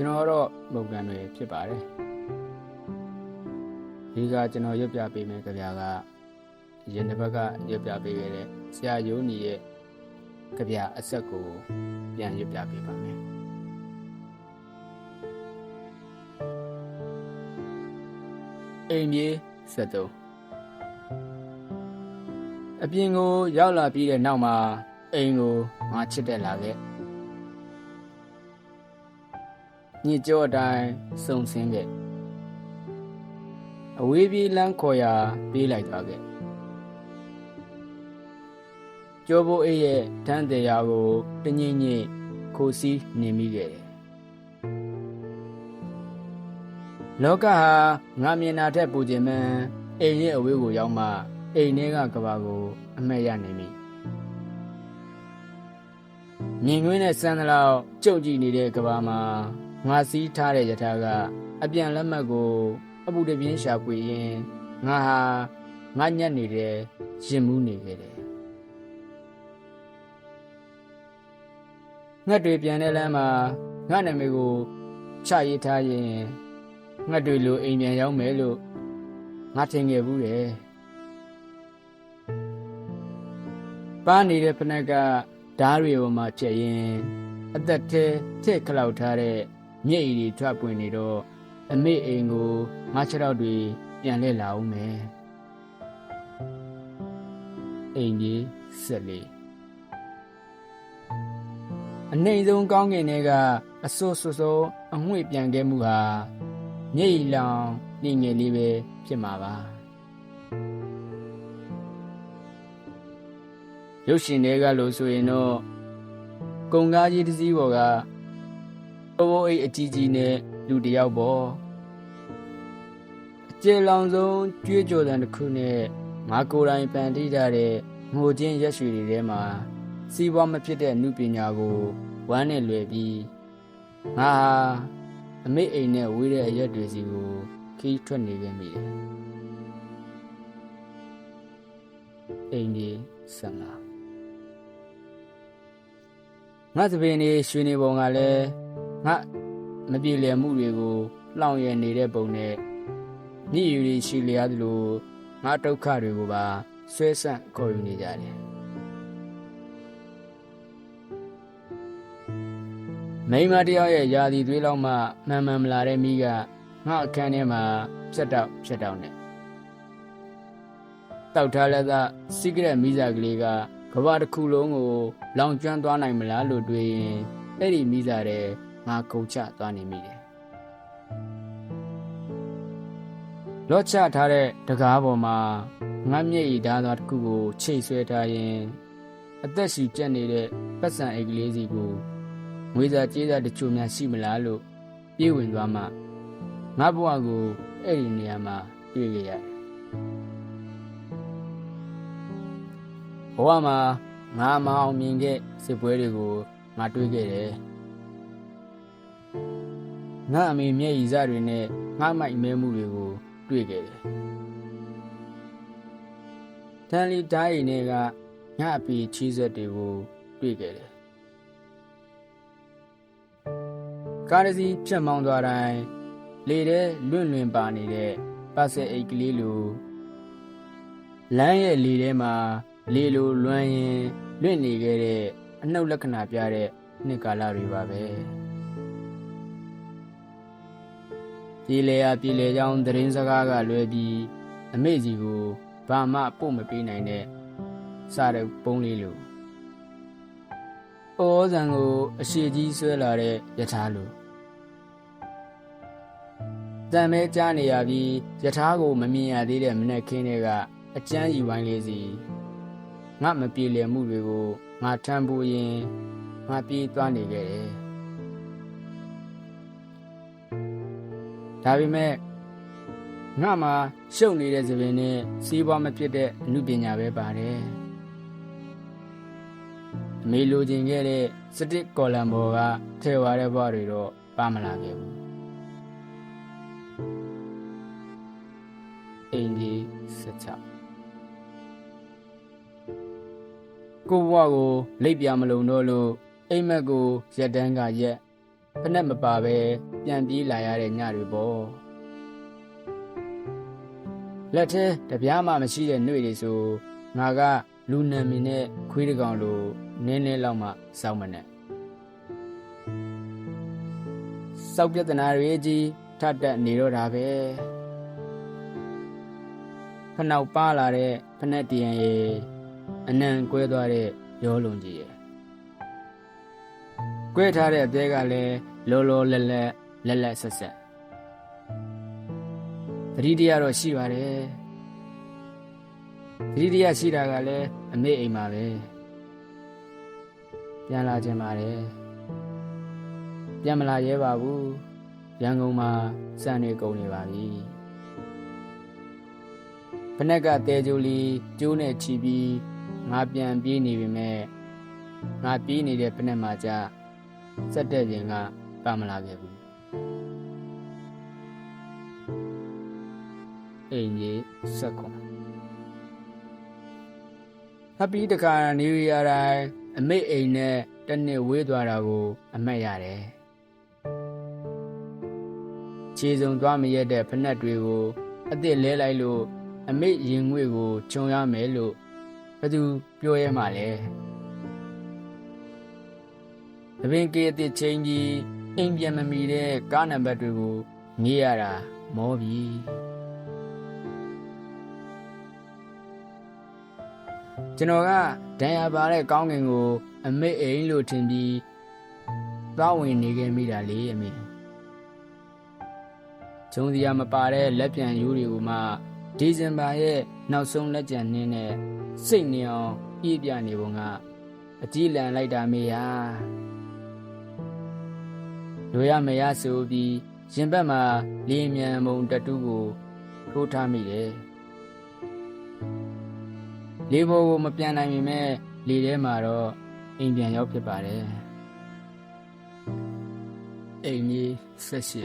ကျွန်တော်တော့ပုံကန်တွေဖြစ်ပါတယ်ဒီကကျွန်တော်ရွတ်ပြပေးမယ်ကြပြကရင်တစ်ဘက်ကရွတ်ပြပေးခဲ့တဲ့ဆရာယုံညီရဲ့ကြပြအဆက်ကိုပြန်ရွတ်ပြပေးပါမယ်အိမ်ကြီး73အပြင်ကို ရောက်လာပြီးတဲ့နောက်မှာအိမ်ကိုငါချစ်တက်လာခဲ့ ညစ်ကြောအတိုင်းစုံစင်းခဲ့အဝေးပြေးလမ်းခေါ်ရာပြေးလိုက်သွားခဲ့ကျော်ဘိုးအေးရဲ့တန်းတရားကိုတငိမ့်ငိမ့်ခိုစီးနေမိခဲ့တယ်လောကဟာငါမြင်တာထက်ပူခြင်းမှန်အိမ်ရဲ့အဝေးကိုရောက်မှအိမ်ထဲကကဘာကို အမဲ့ရနေမိမြင်ကွင်းနဲ့စမ်းသလောက်ကြုတ်ကြည့်နေတဲ့ကဘာမှာ ငါစီးထားတဲ့ယထာကအပြန်လက်မှတ်ကို အပူတပြင်းရှာဖွေရင်းငါဟာငါညက်နေတဲ့ရင်မှုနေခဲ့တယ်ငှက်တွေပြန်တဲ့လမ်းမှာငါနာမည်ကိုချရေးထားရင်ငှက်တွေလိုအိမ်ပြန်ရောက်မယ်လို့ငါထင်ခဲ့ဘူးတယ်ပန်းနေတဲ့ဖနက်ကဓားတွေပေါ်မှာချက်ရင်အသက်ထဲထက်ခလောက်ထားတဲ့ မျက်ရည်တွေထွက်ပွင့်နေတော့အမေအိမ်ကိုငါခြေထောက်တွေပြန်လဲလာအောင်မယ်အိမ်ကြီးဆက်လေးအနှိမ်ဆုံးကောင်းကင်တွေကအဆိုးဆိုးဆိုးအငွေ့ပြန်ခဲ့မှုဟာမျက်ရည်လောင်နေငယ်လေးပဲဖြစ်မှာပါရုပ်ရှင်တွေကလို့ဆိုရင်တော့ကုံကားကြီးတစ်စီးပေါ်က ဘိုးအိတ်အကြီးကြီးနဲ့လူတစ်ယောက်ပေါ့အကျေလောင်ဆုံးကြွေးကြော်တဲ့တစ်ခုနဲ့ငါကိုယ်တိုင်ပန်တိထားတဲ့ငိုချင်းရက်ရွှေတွေထဲမှာစီးပွားမဖြစ်တဲ့နုပညာကိုဝမ်းနဲ့လွယ်ပြီးငါဟာအမေအိမ်နဲ့ဝေးတဲ့အရက်တွေစီကိုခီးထွက်နေခဲ့မိတယ်အိမ်ကြီးဆန္ဒငါသပင်နေရွှေနေပုံကလည်း ငါမပြေလည်မှုတွေကိုလှောင်ရနေတဲ့ပုံနဲ့ညစ်ယူရီရှိလျားသလိုငါဒုက္ခတွေကိုပါဆွဲဆန့်ခေါ်ယူနေကြတယ်မိန်းမတယောက်ရဲ့ယာဒီသွေးလောက်မှမှန်မှန်မလာတဲ့မိကငါအခန်းထဲမှာဖြတ်တော့ဖြတ်တော့နေတောက်ထားလက်သာစီကရက်မိစာကလေးကကဘာတစ်ခုလုံးကိုလောင်ကျွမ်းသွားနိုင်မလားလို့တွေးရင်အဲ့ဒီမိစာတဲ့ ငါကုန်ချသွားနေမိတယ်လော့ချထားတဲ့တကားပေါ်မှာငါမျက်ရည်ဓာတ်သွားတစ်ခုကိုချိတ်ဆွဲထားရင်အသက်ရှူကျက်နေတဲ့ပတ်စံအိတ်ကလေးစီကိုငွေစာကြေးစာတချို့များရှိမလားလို့ပြေးဝင်သွားမှငါဘဝကိုအဲ့ဒီနေရာမှာတွေ့ခဲ့ရတယ်ဘဝမှာငါမအောင်မြင်ခဲ့စစ်ပွဲတွေကိုငါတွေ့ခဲ့တယ် ငါအမေမျက်ရည်စတွေနဲ့ငါမိုက်မဲမှုတွေကိုတွေ့ခဲ့တယ်တန်လီတိုင်းအိမ်တွေကငါအပီချီးဆက်တွေကိုတွေ့ခဲ့တယ်ကားတစ်စီးဖြတ်မောင်းသွားတိုင်းလေထဲလွင့်လွင်ပါနေတဲ့ပတ်စဲအိတ်ကလေးလိုလမ်းရဲ့လေထဲမှာလေလိုလွမ်းရင်လွင့်နေခဲ့တဲ့အနှုတ်လက္ခဏာပြတဲ့နှစ်ကာလတွေပါပဲ ပြည်လေရာပြည်လေကြောင်းသတင်းစကားကလွဲပြီးအမေကြီးကိုဘာမှပို့မပေးနိုင်တဲ့စားတဲ့ပုံးလေးလိုဩဇံကိုအရှိကြီးဆွဲလာတဲ့ယထာလိုတံမဲကြားနေရပြီးယထာကိုမမြင်ရသေးတဲ့မနက်ခင်းတွေကအကျန်းကြီးဝိုင်းလေးစီငါမပြေလည်မှုတွေကိုငါထမ်းဖို့ရင်ငါပြေးသွားနေခဲ့တယ် ဒါပေမဲ့ငါမှာရှုပ်နေတဲ့သပင်နဲ့စီးပွားမဖြစ်တဲ့အမှုပညာပဲပါတယ်မေလိုချင်ခဲ့တဲ့စတစ်ကော်လံဘော်ကထဲဝါတဲ့ဘဝတွေတော့ပါမလာခဲ့ဘူးအင်ကြီး16ကိုဘဝကိုလိပ်ပြမလုံတော့လို့အိမ်မက်ကိုရက်တန်းကရက်ဖက်နဲ့မပါပဲ ပြန်ပြေးလာရတဲ့ညတွေပေါ့လက်ထဲတပြားမှမရှိတဲ့နှွေတွေဆိုငါကလူနံမီနဲ့ခွေးတကောင်လိုနင်းနေလောက်မှစောက်မနဲ့စောက်ပြဿနာတွေကြီးထပ်တက်နေတော့တာပဲဖနောက်ပါလာတဲ့ဖနက်တရံရေအနံကွဲသွားတဲ့ရောလုံးကြီးရဲ့ကွဲထားတဲ့အသေးကလည်းလောလောလက်လက် လက်လက်ဆက်ဆက်သတိတရားတော့ရှိပါတယ်သတိတရားရှိတာကလည်းအမေအိမ်မှာပဲပြန်လာခြင်းပါတယ်ပြန်မလာရဲပါဘူးရန်ကုန်မှာစံနေကုန်နေပါပြီဖနက်ကတဲကြိုးလီကျိုးနဲ့ချီပြီးငါပြန်ပြေးနေပြီမဲ့ငါပြေးနေတဲ့ဖနက်မှာကြစက်တဲ့ပြင်ကပါမလာခဲ့ဘူး အိမ်ကြီးဆက်ခွန်ဟပ်ပြီးတခါနေရတိုင်းအမိတ်အိမ်နဲ့တနှစ်ဝေးသွားတာကို အမှတ်ရတယ်ခြေစုံသွားမရက်တဲ့ဖနက်တွေကိုအစ်စ်လဲလိုက်လို့အမိတ်ရင်ငွေကိုခြုံရမယ်လို့ဘယ်သူပြောရဲမှာလဲတပင်ကေအစ်စ်ချင်းကြီး အိမ်ပြန်မမီတဲ့ကားနံပါတ်တွေကိုငေးရတာမောပြီကျွန်တော်ကဒဏ်ရာပါတဲ့ကောင်းကင်ကို အမိတ်အိမ်လို့ထင်ပြီးသွားဝင်နေခဲ့မိတာလေအမေဂျုံစရာမပါတဲ့လက်ပြန်ရိုးတွေကိုမှဒီဇင်ဘာရဲ့နောက်ဆုံးလက်ကျန်နှင်းနဲ့စိတ်နေအောင်ပြည့်ပြနေပုံကအကြည့်လန်လိုက်တာမေယာ လိုရမရဆိုပြီးရင်ဘက်မှာလေမြန်မုံတတူးကိုထိုးထားမိတယ်လေဘောကိုမပြန်နိုင်ပေမဲ့လေထဲမှာတော့အိမ်ပြန်ရောက်ဖြစ်ပါတယ်အိမ်ကြီးဆက်ရှိ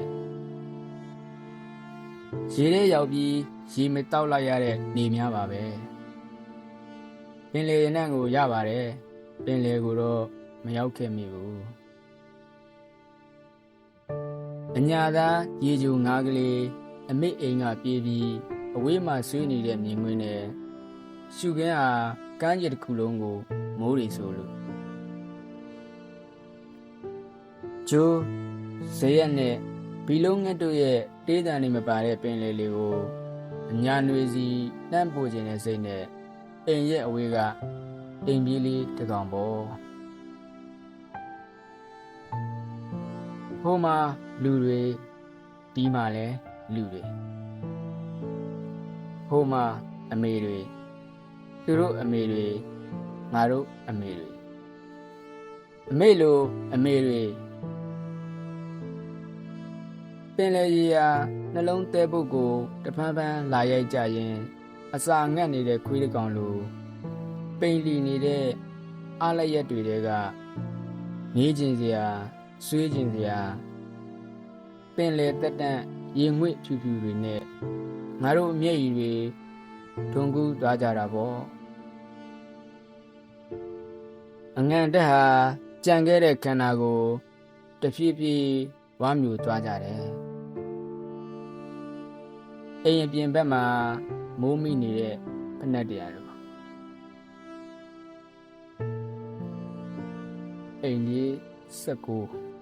ရေထဲရောက်ပြီးရေမတောက်လိုက်ရတဲ့နေများပါပဲပင်လေရနံ့ကိုရပါတယ်ပင်လေကိုတော့မရောက်ခဲ့မိဘူး အညာသာရေဂျူငါးကလေးအမိတ်အိမ်ကပြေးပြီးအဝေးမှာဆွေးနေတဲ့မြင်ကွင်းနဲ့ရှုခင်းဟာကမ်းခြေတစ်ခုလုံးကိုမိုးရီဆိုလို့ကျိုးဇရက်နဲ့ဘီလုံးငှက်တို့ရဲ့တေးတန်နေမပါတဲ့ပင်လေလေးကိုအညာနွေစီနှမ်းပို့ခြင်းနဲ့စိတ်နဲ့အိမ်ရဲ့အဝေးကအိမ်ပြေးလေးတစ်ကောင်ပေါ့ဟိုမှာ လူတွေဒီမှာလဲလူတွေဟိုမှာအမေတွေသူတို့အမေတွေငါတို့အမေတွေအမေလိုအမေတွေပင်လေရီယာနှလုံးတဲပုတ်ကိုတဖန်ဖန်လာရိုက်ကြရင်အစာငတ်နေတဲ့ခွေးတစ်ကောင်လိုပိန်လီနေတဲ့အားလက်ရက်တွေတဲကနေးကျင်စရာဆွေးကျင်စရာ ပင်လေတက်တန့်ရင်ငွေ့ဖြူဖြူတွေနဲ့ငါတို့အမျက်ရည်တွေဒုံကူးသွားကြတာပေါ့အငံတက်ဟာကြံခဲ့တဲ့ခန္ဓာကိုတဖြည်းဖြည်းဝမ်းမြူသွားကြတယ်အိမ်အပြင်ဘက်မှာမိုးမိနေတဲ့ဖက်နှက်တရားတွေအိမ်ကြီး16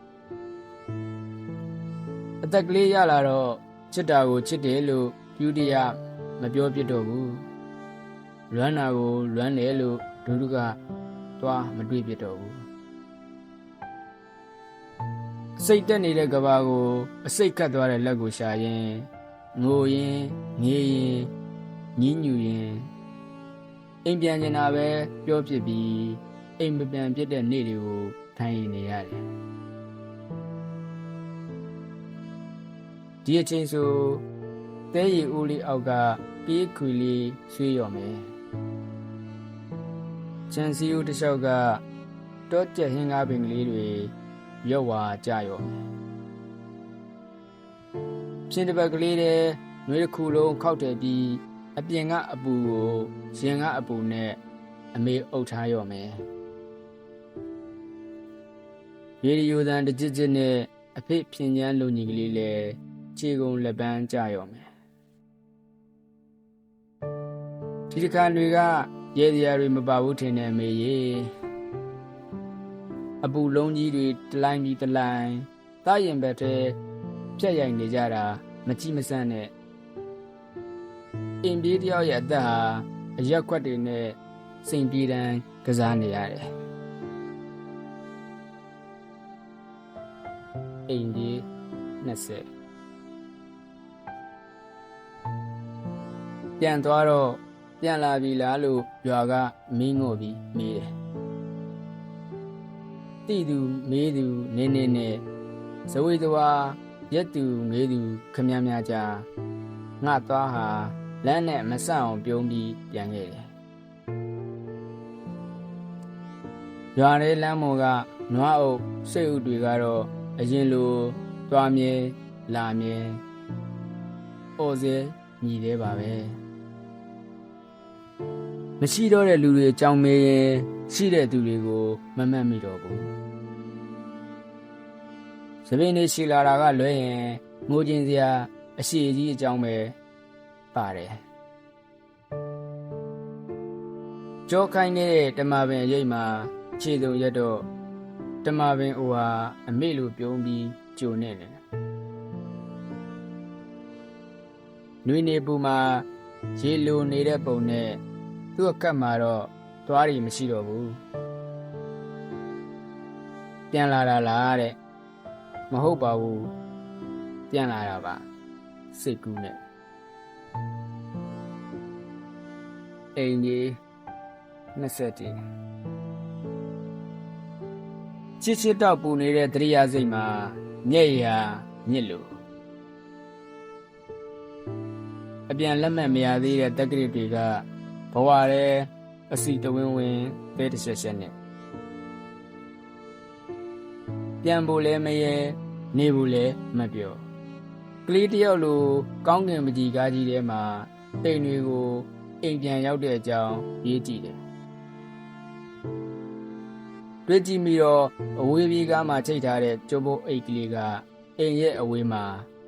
အသက်ကလေးရလာတော့ချစ်တာကိုချစ်တယ်လို့ပြုတရားမပြောပြတော့ဘူးလွမ်းတာကိုလွမ်းတယ်လို့ဒုဒုကသွားမတွေ့ပြတော့ဘူးစိတ်တက်နေတဲ့ကဘာကိုအစိတ်ကတ်သွားတဲ့လက်ကိုရှာရင်ငိုရင်ငေးရင်ညင်းညူရင်အိမ်ပြန်နေတာပဲပြောဖြစ်ပြီးအိမ်မပြန်ဖြစ်တဲ့နေ့တွေကိုထိုင်နေရတယ် ဒီအချိန်ဆိုတဲရီဦးလေးအောက်ကပြေးခွေလေးဆွေးရော်မယ်ချန်စီဦးတစ်လျှောက်ကတောကျက်ဟင်းကားပင်ကလေးတွေရွက်ဝါကြရော်မယ်ဖြင်းတစ်ပတ်ကလေးတဲ့နှွေးတစ်ခုလုံးခောက်တယ်ပြီးအပြင်ကအပူကိုရင်ကအပူနဲ့အမေအုပ်ထားရော်မယ်ရေဒီယိုသံတစ်ကြစ်ကြစ်နဲ့အဖေဖြင်းချမ်းလူညီကလေးလည်း ခြေကုန်လက်ပန်းကြရောမယ်ဒီတစ်ခါတွေကရဲစရာတွေမပါဘူးထင်တယ်မေရေအပူလုံးကြီးတွေတလိုင်းပြီးတလိုင်းတာရင်ဘက်ထဲဖြက်ရိုက်နေကြတာမကြည့်မစမ်းနဲ့အင်ပြေးတယောက်ရဲ့အသက်ဟာအရက်ခွက်တွေနဲ့စိန်ပြေးတန်းကစားနေရတယ်အိမ်ကြီး20 ပြန်သွားတော့ပြန်လာပြီလားလို့ရွာကမင်းငို့ပြီးမေးတယ်တိသူမေးသူနင်းနေနဲ့ဇဝေတဝါရက်သူမေးသူခမည်းများကြာငါသွားဟာလမ်းနဲ့မဆန့်အောင်ပြုံးပြီးပြန်ခဲ့တယ်ရွာထဲလမ်းမော်ကနွားအုပ်စိတ်ဥတွေကတော့အရင်လိုသွားမြဲလာမြဲအိုစေညီသေးပါပဲ မရှိတော့တဲ့လူတွေအကြောင်းမေးရင်ရှိတဲ့သူတွေကိုမမှတ်မိတော့ဘူးသပင်းနေရှိလာတာကလွဲရင်ငိုခြင်းစရာအရှိကြီးအကြောင်းပဲပါတယ်ကြောခိုင်းနေတဲ့တမပင်ရိပ်မှာခြေစုံရက်တော့တမပင်အိုဟာအမေလိုပြုံးပြီးကြုံနေတယ်နွေနေပူမှာရေလိုနေတဲ့ပုံနဲ့ သူ့အခက်မှာတော့သွားရီမရှိတော့ဘူးပြန်လာတာလားတဲ့မဟုတ်ပါဘူးပြန်လာတာပါစိတ်ကူးနဲ့အိမ်ကြီး20တီချစ်ချစ်တော့ပူနေတဲ့တရိယာစိတ်မှာမျက်ရည်ညစ်လို့အပြန်လက်မှတ်မရသေးတဲ့တက္ကရာတွေက ဘဝရဲအစီတဝင်းဝင်းတဲတဆက်ဆက်နဲ့ပြန်ဖို့လဲမရဲနေဖို့လဲမပြောကလေးတယောက်လိုကောင်းကင်ပကြီးကားကြီးထဲမှာတိမ်တွေကိုအိမ်ပြန်ရောက်တဲ့အကြောင်းရေးကြည့်တယ်တွေ့ကြည့်ပြီးတော့အဝေးပြေးကားမှာချိတ်ထားတဲ့ကျုပ်ဘုတ်အိတ်ကလေးကအိမ်ရဲ့အဝေးမှာ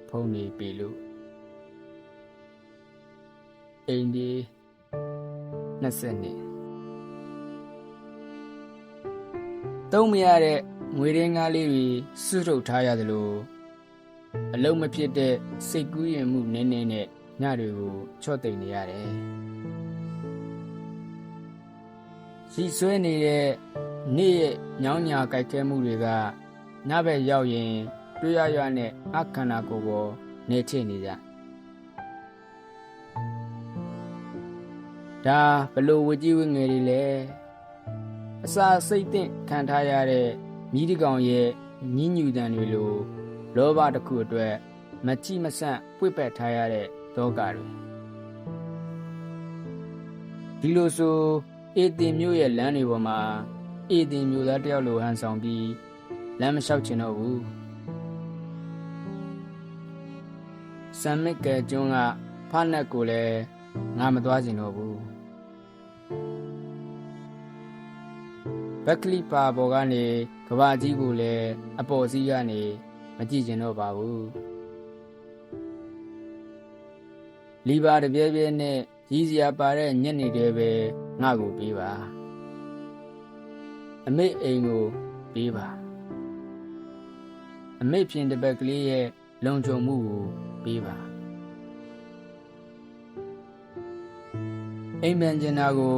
ဖုံးနေပြီလို့အိမ်ဒီ 20နှစ်တုံးမရတဲ့ငွေရင်းကားလေးတွေစုထုတ်ထားရတယ်လို့အလုံးမဖြစ်တဲ့စိတ်ကူးရင်မှုနင်းနေနဲ့ညတွေကိုချော့သိမ့်နေရတယ်ရှိဆွဲနေတဲ့နေ့ရဲ့ညောင်းညာကြိုက်ခဲမှုတွေကညဘက်ရောက်ရင် တွေ့ရရနဲ့အခန္ဓာကိုယ်ပေါ်နေချနေကြ ဒါဘလို့ဝကြီးဝငယ်တွေလဲအစာစိတ်သင့်ခံထားရတဲ့မိဒီကောင်ရဲ့ညဉ့်ညူတန်တွေလိုလောဘတစ်ခုအတွက်မကြည့်မဆန့်ပွေ့ပက်ထားရတဲ့ဒေါကတွေဒီလိုဆိုအေတင်မျိုးရဲ့လမ်းတွေပေါ်မှာအေတင်မျိုးသားတယောက်လိုဟန်ဆောင်ပြီးလမ်းမလျှောက်ချင်တော့ဘူးဆမ်မစ်ကဲကျွန်းကဖားနက်ကိုလည်းငါမသွားချင်တော့ဘူး ဘက်ကလီပါပေါ်ကနေကဘာကြီးကိုလည်းအပေါ်စီးကနေမကြည့်ကျင်တော့ပါဘူးလီပါတပြဲပြဲနဲ့ကြီးစရာပါတဲ့ညက်နေတဲ့ပဲငါ့ကိုပေးပါအမေအိမ်ကိုပေးပါအမေဖြင့်တပတ်ကလေးရဲ့လုံခြုံမှုကိုပေးပါအိမ်ပြန်ကျင်တာကို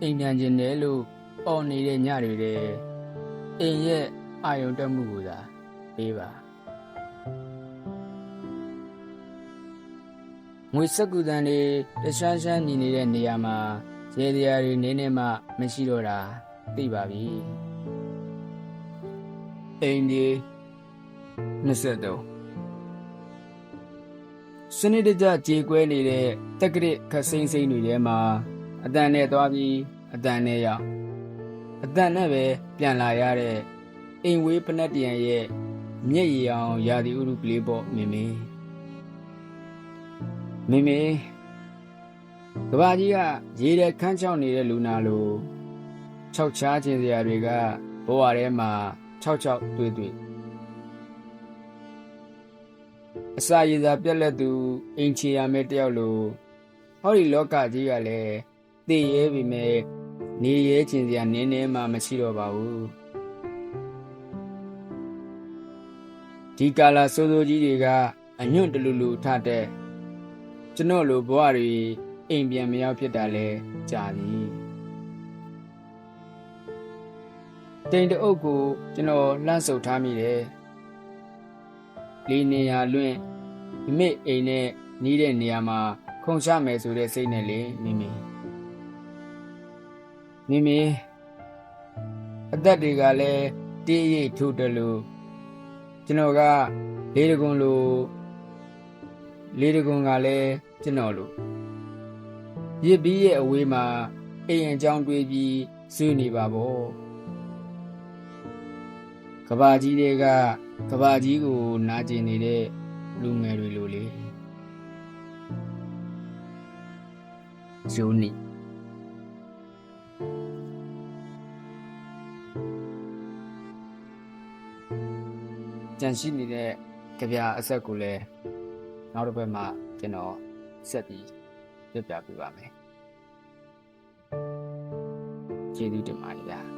အိမ်ပြန်ကျင်တယ်လို့ အော်နေတဲ့ညတွေတဲ့အိမ်ရဲ့အာယုံတက်မှုကိုသာပေးပါငွေစက္ကူတန်တွေတခြားခြားမြည်နေတဲ့နေရာမှာရေတရားတွေနင်းနေမှမရှိတော့တာသိပါပြီအိမ်ဒီ23စနစ်တကျကြေကွဲနေတဲ့တက်ကရစ်ခစိမ့်စိမ့်တွေထဲမှာအတန်နဲ့သွားပြီးအတန်နဲ့ရောက် အတန်နဲ့ပဲပြန်လာရတဲ့အိမ်ဝေးဖနက်တရံရဲ့မျက်ရည်အောင်ရာသီဥတုကလေးပေါ့မင်းမင်းမင်းမင်းကဘာကြီးကရေတဲ့ခန်းချောင်းနေတဲ့လူနာလိုခြောက်ချားခြင်းစရာတွေကဘဝထဲမှာ၆၆တွေ့တွေ့အစာရည်သာပြက်လက်သူအိမ်ချေရမယ့်တယောက်လိုဟောဒီလောကကြီးကလည်းသိရဲပြီမဲ့ နေရဲခြင်းစရာနင်းနေမှမရှိတော့ပါဘူးဒီကာလာစိုးစိုးကြီးတွေကအညွန့်တလူလူထတဲ့ကျွန်တော်လိုဘဝတွေအိမ်ပြန်မရောက်ဖြစ်တာလဲကြာပြီတိမ်တအုပ်ကိုကျွန်တော်လှမ်းဆုပ်ထားမိတယ်လေးနေရလွင့်မိမိအိမ်နဲ့နီးတဲ့နေရာမှာခုံချမယ်ဆိုတဲ့စိတ်နဲ့လေမိမိ မိမိအသက်တွေကလည်းတေးရိပ်ထုတ်တယ်လို့ကျွန်တော်ကလေးတကွန်လို့လေးတကွန်ကလည်းကျွန်တော်လို့ရစ်ပြီးရဲ့အဝေးမှာအိမ်အကြောင်းတွေးပြီးဆွေးနေပါဗောကဘာကြီးတွေကကဘာကြီးကိုနာကျင်နေတဲ့လူငယ်တွေလိုလေဇိုနီ ကြံရှိနေတဲ့ကြပြအဆက်ကိုလည်းနောက်တစ်ပတ်မှကျွန်တော်ဆက်ပြီးပြပြပေးပါမယ်ကျေးဇူးတင်ပါတယ်ဗျာ